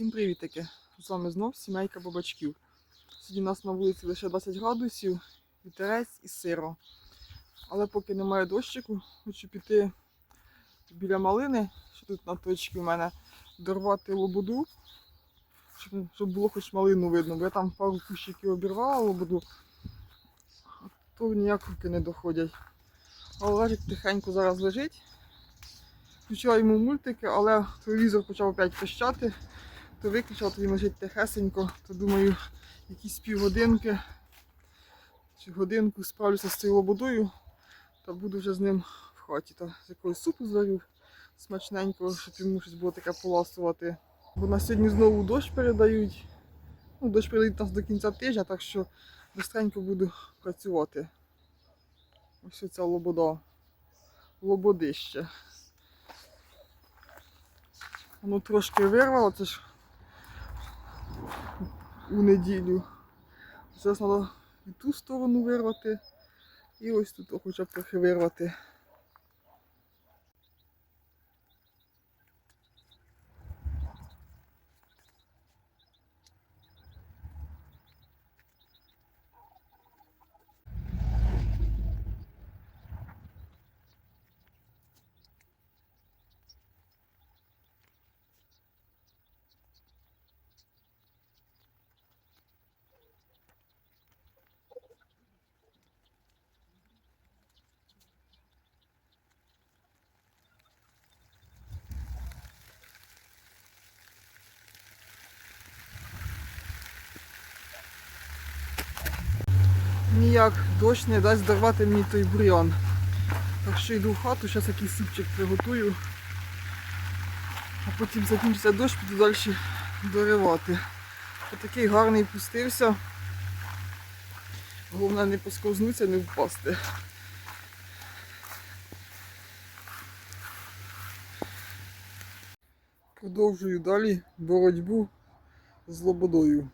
Всім привітики! З вами знов сімейка бабачків. Сьогодні у нас на вулиці лише 20 градусів, вітерець і сиро. Але поки немає дощику, хочу піти біля малини, що тут на точці у мене, дорвати лободу, щоб, щоб було хоч малину видно, бо я там пару кущиків обірвала лободу, а то ніяк руки не доходять. А Олежик тихенько зараз лежить. Включила йому мультики, але телевізор почав опять пищати, то виключила, то він лежить тихесенько, то думаю, якісь півгодинки чи годинку справлюся з цією лободою та буду вже з ним в хаті. Та з якогось супу зварю смачненького, щоб йому щось було таке поласувати. Бо на сьогодні знову дощ передають. Ну, дощ передають нас до кінця тижня, так що быстренько буду працювати. Ось ця лобода. Лободище. Воно трошки вирвало, це ж у неділю. Зараз треба і ту сторону вирвати, і ось тут хоча б трохи вирвати. Ніяк дощ не дасть дорвати мені той бур'ян. Так що йду в хату, зараз якийсь супчик приготую. А потім закінчиться дощ, піду далі доривати. Отакий гарний пустився. Головне не посковзнутися, не впасти. Продовжую далі боротьбу з лободою.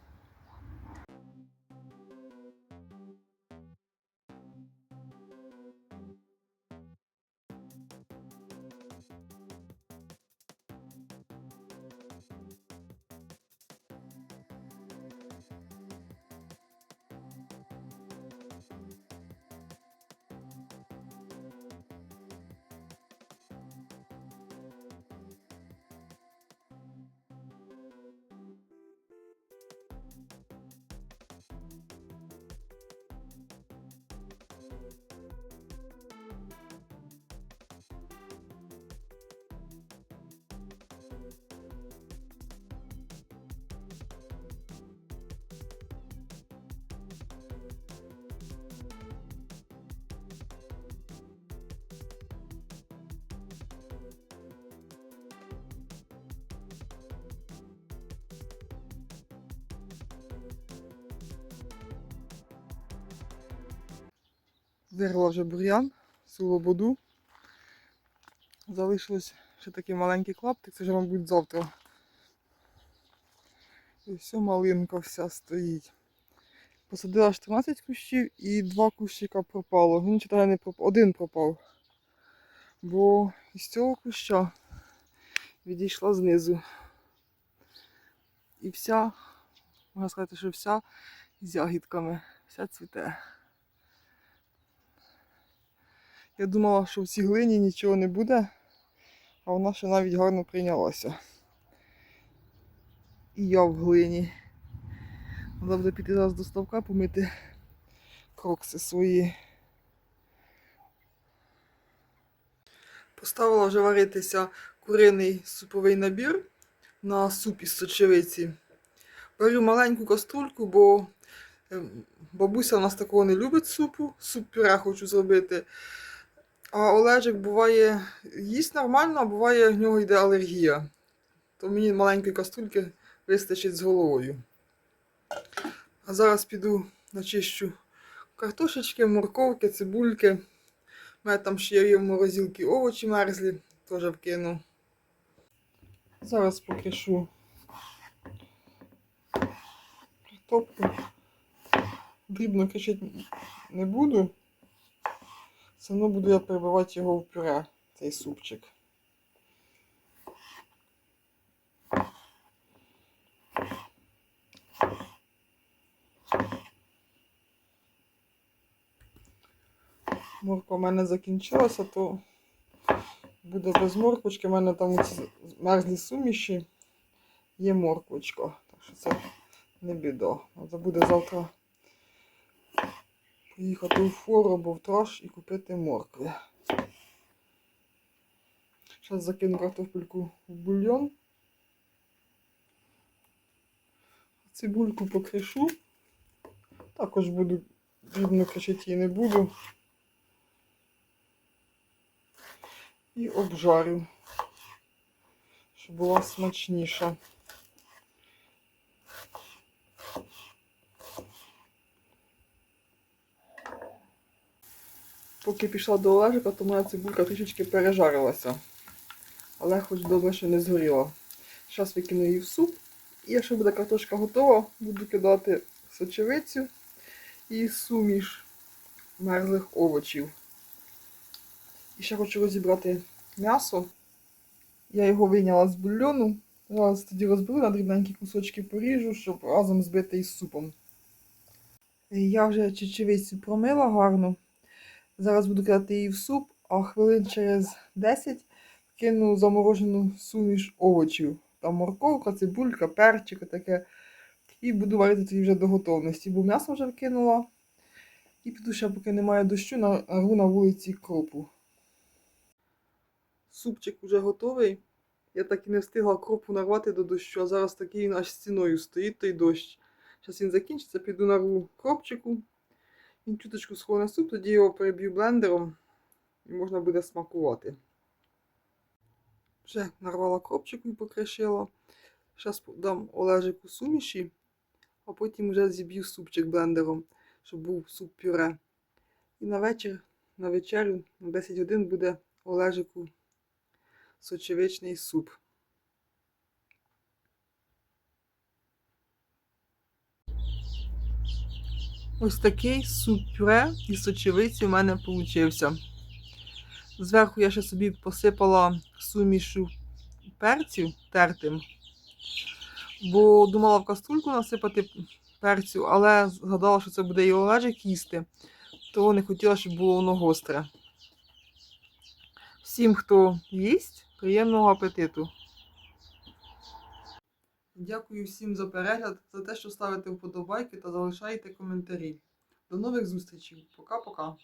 Вирвала вже бур'ян, всю. Залишилось ще такий маленький клаптик, це вже, мабуть, завтра. І все, малинка вся стоїть. Посадила 14 кущів і два кущика пропало. Він читає не пропав. Один пропав. Бо із цього куща відійшла знизу. І вся, можна сказати, що вся з ягідками, вся цвіте. Я думала, що в цій глині нічого не буде, а вона ще навіть гарно прийнялася. І я в глині. Треба буде піти зараз до ставка помити крокси свої. Поставила вже варитися куриний суповий набір на суп із сочевиці. Варю маленьку каструльку, бо ем, бабуся у нас такого не любить супу. Суп пюре хочу зробити. А Олежик буває їсть нормально, а буває в нього йде алергія. То мені маленької каструльки вистачить з головою. А зараз піду начищу картошечки, морковки, цибульки. У мене там ще є в морозилці овочі мерзлі, теж вкину. Зараз покишу картоплю. Дрібно кишити не буду. Все одно буду я прибивати його в пюре, цей супчик. Морква в мене закінчилася, то буде без морквочки. У мене там мерзлі суміші є морквочко, Так що це не бідо. Це буде завтра поїхати у фору або в траш і купити моркви. Зараз закину картопельку в бульйон. Цибульку покришу. Також буду дрібно кричити її не буду. І обжарю, щоб була смачніша. Поки пішла до Олежика, то моя цибулька трішечки пережарилася. Але хоч добре, що не згоріла. Зараз викину її в суп. І якщо буде картошка готова, буду кидати сочевицю і суміш мерзлих овочів. І ще хочу розібрати м'ясо. Я його вийняла з бульйону. Зараз тоді розберу на дрібненькі кусочки поріжу, щоб разом збити із супом. Я вже чечевицю промила гарно. Зараз буду кидати її в суп, а хвилин через 10 кину заморожену суміш овочів. Там морковка, цибулька, перчик, таке. І буду варити тоді вже до готовності, бо м'ясо вже вкинула. І піду ще, поки немає дощу, нарву на вулиці кропу. Супчик вже готовий. Я так і не встигла кропу нарвати до дощу, а зараз такий аж стіною стоїть той дощ. Зараз він закінчиться, піду нарву кропчику. Він чуточку сховає на суп, тоді його переб'ю блендером і можна буде смакувати. Вже нарвала кропчику і покришила. Зараз дам Олежику суміші, а потім вже зіб'ю супчик блендером, щоб був суп пюре. І на вечір, на вечерю, на 10 годин буде Олежику сочевичний суп. Ось такий суп-пюре із сочевиці в мене получився. Зверху я ще собі посипала сумішу перцю тертим, бо думала в каструльку насипати перцю, але згадала, що це буде і Олежик їсти, то не хотіла, щоб було воно гостре. Всім, хто їсть, приємного апетиту. Дякую всім за перегляд, за те, що ставите вподобайки та залишаєте коментарі. До нових зустрічей. Пока-пока.